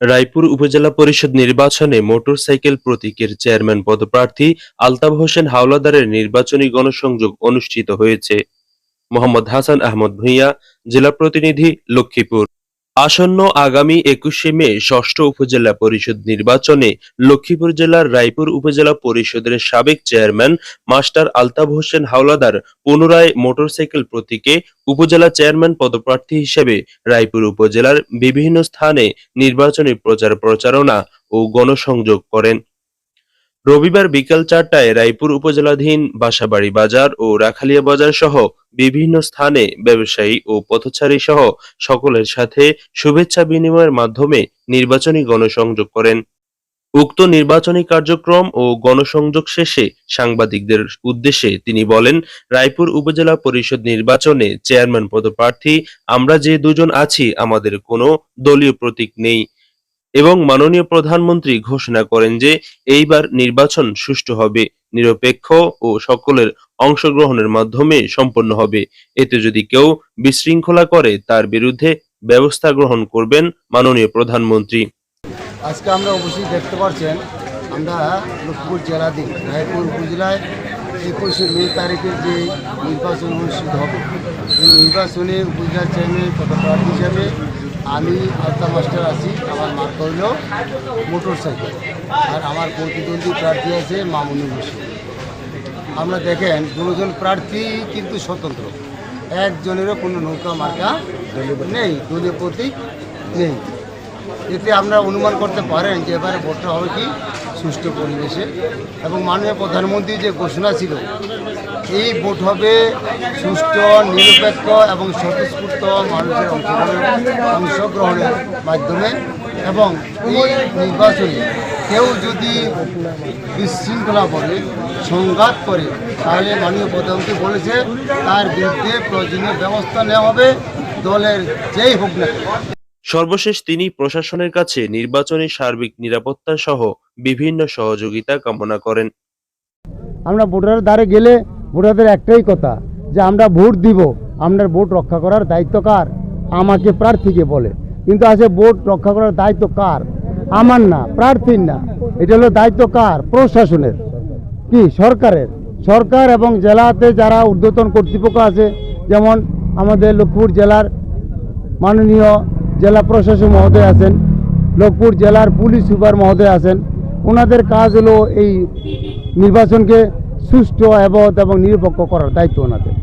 রায়পুর উপজেলা পরিষদ নির্বাচনে মোটরসাইকেল প্রতীকের চেয়ারম্যান পদপ্রার্থী আলতাব হোসেন হাওলাদারের নির্বাচনী গণসংযোগ অনুষ্ঠিত হয়েছে। মোহাম্মদ হাসান আহমদ ভূঁইয়া, জেলা প্রতিনিধি, লক্ষ্মীপুর। আসন্ন আগামী একুশে মে ষষ্ঠ উপজেলা পরিষদ নির্বাচনে লক্ষ্মীপুর জেলার রায়পুর উপজেলা পরিষদের সাবেক চেয়ারম্যান মাস্টার আলতাফ হোসেন হাওলাদার পুনরায় মোটরসাইকেল প্রতীকে উপজেলা চেয়ারম্যান পদপ্রার্থী হিসেবে রায়পুর উপজেলার বিভিন্ন স্থানে নির্বাচনী প্রচার প্রচারণা ও গণসংযোগ করেন। রবিবার বিকাল চারটায় রায়পুর উপজেলাধীন বাসাবাড়ি বাজার ও রাখালিয়া বাজার সহ বিভিন্ন স্থানে ব্যবসায়ী ও পথচারী সহ সকলের সাথে শুভেচ্ছা বিনিময়ের মাধ্যমে নির্বাচনী গণসংযোগ করেন। উক্ত নির্বাচনী কার্যক্রম ও গণসংযোগ শেষে সাংবাদিকদের উদ্দেশ্যে তিনি বলেন, রায়পুর উপজেলা পরিষদ নির্বাচনে চেয়ারম্যান পদপ্রার্থী, আমরা যে দুজন আছি, আমাদের কোনো দলীয় প্রতীক নেই। এবং মাননীয় প্রধানমন্ত্রী ঘোষণা করেন যে এইবার নির্বাচন সুষ্ঠু হবে, নিরপেক্ষ ও সকলের অংশগ্রহণের মাধ্যমে সম্পন্ন হবে। এতে যদি কেউ বিশৃঙ্খলা করে, তার বিরুদ্ধে ব্যবস্থা গ্রহণ করবেন মাননীয় প্রধানমন্ত্রী। আজকে আমরা অবশ্যই দেখতে পাচ্ছেন, আমরা লক্ষ্মীপুর জেলাধীন, রায়পুর উপজেলায় একুশে মে তারিখের যে নির্বাচন অনুষ্ঠিত হবে। এই নির্বাচনে উপজেলা চেয়ারম্যান, পদপ্রার্থী হিসাবে আমি আলতা মাস্টার আছি, আমার মার্ক হইল মোটর সাইকেল আর আমার প্রতিদ্বন্দ্বী প্রার্থী আছে মামুনি হোসেন আমরা দেখেন, দুজন প্রার্থী কিন্তু স্বতন্ত্র। একজনেরও কোনো নৌকা মার্কা নেই, দলীয় প্রতীক নেই। এতে আমরা অনুমান করতে পারেন যে এবারে ভোটটা হবে কি? সুষ্ঠু পরিবেশে এবং মাননীয় প্রধানমন্ত্রী যে ঘোষণা ছিল, এই ভোট হবে সুষ্ঠু, নিরপেক্ষ এবং স্বতঃস্ফূর্ত মানুষের অংশগ্রহণের অংশগ্রহণের মাধ্যমে এবং এই নির্বাচনে কেউ যদি বিশৃঙ্খলা করে, সংঘাত করে, তাহলে মাননীয় প্রধানমন্ত্রী বলেছে, তার বিরুদ্ধে প্রয়োজনীয় ব্যবস্থা নেওয়া হবে, দলের যেই হোক না। সর্বশেষ তিনি প্রশাসনের কাছে নির্বাচনী সার্বিক নিরাপত্তা সহ বিভিন্ন সহযোগিতা কামনা করেন। আমরা ভোটারের দ্বারে গেলে ভোটারদের একটাই কথা, যে আমরা ভোট দিব আপনার ভোট রক্ষা করার দায়িত্ব কার? আমাকে প্রার্থীকে বলে। কিন্তু আছে ভোট রক্ষা করার দায়িত্ব কার? আমার না, প্রার্থীর না। এটা হলো দায়িত্ব কার? প্রশাসনের। কি? সরকারের। সরকার এবং জেলাতে যারা ঊর্ধ্বতন কর্তৃপক্ষ আছে, যেমন আমাদের লক্ষ্মীপুর জেলার মাননীয় জেলা প্রশাসক মহোদয় আছেন, লোকপুর জেলার পুলিশ সুপার মহোদয় আছেন। ওনাদের কাজ হলো এই নির্বাচনকে সুষ্ঠু এবং নিরপেক্ষ করার দায়িত্ব ওনাদের।